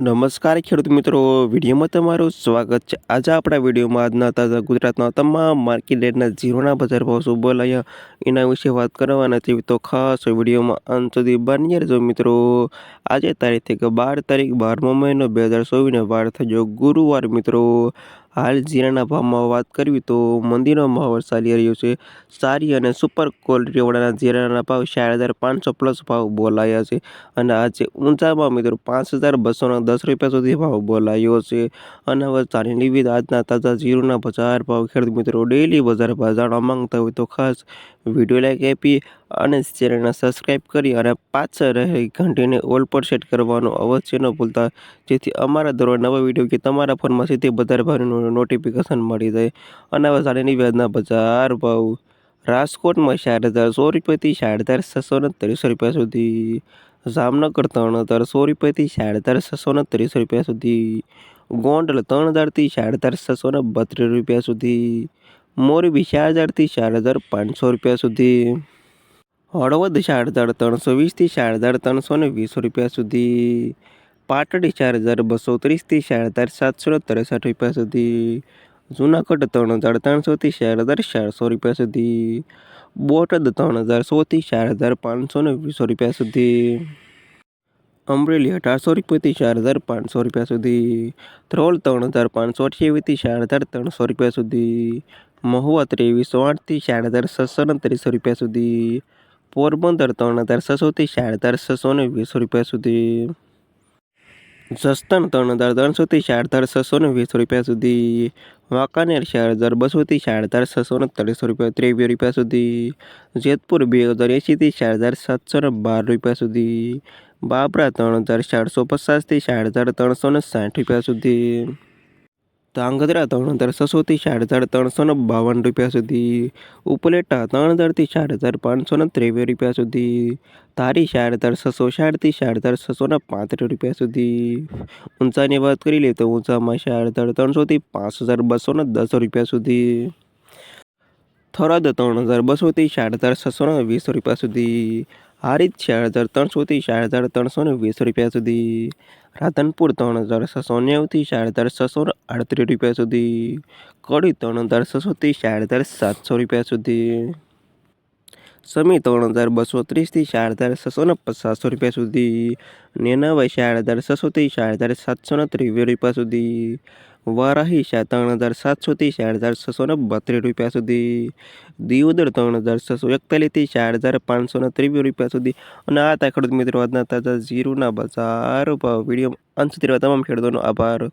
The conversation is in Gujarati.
નમસ્કાર ખેડૂત મિત્રો, વિડીયોમાં તમારું સ્વાગત છે. આજે આપણા વિડીયોમાં આજના તાજા ગુજરાતના તમામ માર્કેટ રેટના ઝીરોના બજાર ભાવ શું બોલાયા એના વિશે વાત કરવાના છે તો ખાસ વિડીયોમાં અંત સુધી બની રહેજો મિત્રો. આજે તારીખ બાર તારીખ બારમો મહિનો, બે હજાર ચોવીસને વાર થયો ગુરુવાર મિત્રો. હાલ જીરાના ભાવમાં વાત કરવી તો મંદીનો માહોલ ચાલી રહ્યો છે. સારી અને સુપર ક્વોલિટીવાળાના જીરાના ભાવ ચાર હજાર પાંચસો પ્લસ ભાવ બોલાયા છે અને આજે ઊંચામાં મિત્રો પાંચ હજાર બસોના દસ રૂપિયા સુધી ભાવ બોલાયો છે. અને હવે ચાલી લેવી આજના તાજા જીરુના બજાર ભાવ ખેડૂત મિત્રો ડેલી બજાર ભાવ જાણવા માંગતા હોય તો ખાસ વીડિયો લાઈક આપી અને ચેનલને સબસ્ક્રાઈબ કરી અને પાછળ રહેલી ઘંટીને ઓલ પર સેટ કરવાનું અવશ્ય ન ભૂલતા, જેથી અમારા દરરોજ નવા વીડિયો કે તમારા ફોનમાં સીધી બજાર ભાવનું નોટિફિકેશન મળી જાય અને હવે સાડીની વ્યાજના બજાર ભાવ. રાજકોટમાં ચાર હજાર સો રૂપિયાથી ચાર હજાર છસો ને ત્રીસો રૂપિયા સુધી. જામનગર ત્રણ હજાર સો રૂપિયાથી ચાર હજાર છસો ને ત્રીસ રૂપિયા સુધી. ગોંડલ ત્રણ હજારથી ચાર હજાર છસો ને બત્રીસ રૂપિયા સુધી. મોરબી ચાર હજારથી ચાર હજાર પાંચસો રૂપિયા સુધી. હળવદ ચાર હજાર ત્રણસો વીસથી ચાર હજાર ત્રણસો ને વીસ રૂપિયા સુધી. પાટડી ચાર હજાર બસો ત્રીસથી ચાર હજાર સાતસો ને ત્રેસઠ રૂપિયા સુધી. જુનાગઢ ત્રણ હજાર ત્રણસોથી ચાર હજાર ચારસો રૂપિયા સુધી. બોટાદ ત્રણ હજાર સોથી ચાર હજાર પાંચસો ને વીસો રૂપિયા સુધી. અમરેલી અઢારસો રૂપિયાથી ચાર હજાર પાંચસો રૂપિયા સુધી. ધ્રોલ ત્રણ હજાર પાંચસો અઠ્યાવીસથી ચાર હજાર ત્રણસો રૂપિયા સુધી. મહુવા ત્રેવીસો આઠથી ચાર હજાર છસો ને ત્રીસો રૂપિયા સુધી. પોરબંદર ત્રણ હજાર છસોથી ચાર હજાર છસો ને વીસ રૂપિયા સુધી. જસદણ ત્રણ હજાર ત્રણસોથી ચાર હજાર છસો ને વીસ રૂપિયા સુધી. વાંકાનેર ચાર હજાર બસોથી ચાર હજાર છસો ને ત્રીસો રૂપિયા ત્રેવીસ રૂપિયા સુધી. જેતપુર બે હજાર એંશીથી ચાર હજાર સાતસો ને બાર રૂપિયા સુધી. બાબરા ત્રણ હજાર ચારસો પચાસથી ચાર હજાર ત્રણસો ને સાઠ રૂપિયા સુધી. ધાંગધ્રા ત્રણ હજાર છસોથી ચાર હજાર ત્રણસો બાવન રૂપિયા સુધી. ઉપલેટા ત્રણ હજારથી ચાર હજાર પાંચસો ને ત્રેવીસ રૂપિયા સુધી. ધારી ચાર હજાર છસો ચારથી ચાર હજાર છસો પાંત્રીસ રૂપિયા સુધી. ઊંચાની વાત કરી લઈએ તો ઊંચામાં ચાર હજાર ત્રણસોથી પાંચ હજાર બસો ને દસ રૂપિયા સુધી. થરાદ ત્રણ હજાર બસોથી ચાર હજાર છસો ને વીસ રૂપિયા સુધી. હારીજ ચાર હજાર ત્રણસોથી ચાર હજાર ત્રણસો ને વીસ રૂપિયા સુધી. રાધનપુર ત્રણ હજાર છસો નેવુંથી ચાર હજાર છસો અડત્રીસ રૂપિયા સુધી કડી ત્રણ હજાર છસોથી ચાર હજાર સાતસો રૂપિયા સુધી. સમી ત્રણ હજાર બસો ત્રીસથી ચાર હજાર છસો ને પચાસો રૂપિયા સુધી. નેનાભાઈ ચાર હજાર છસોથી ચાર હજાર સાતસો ને ત્રેવીસ રૂપિયા સુધી. વારાહી શા ત્રણ હજાર સાતસોથી ચાર હજાર છસો ને બત્રીસ રૂપિયા સુધી. દિયોદર ત્રણ હજાર છસો એકતાલીસથી ચાર હજાર પાંચસો ને ત્રેવીસ રૂપિયા સુધી. અને આ તા ખેડૂત મિત્રો આજના તાજા ઝીરોના બજાર ભાવ વીડિયો અંત સુધી તમામ ખેડૂતોનો આભાર.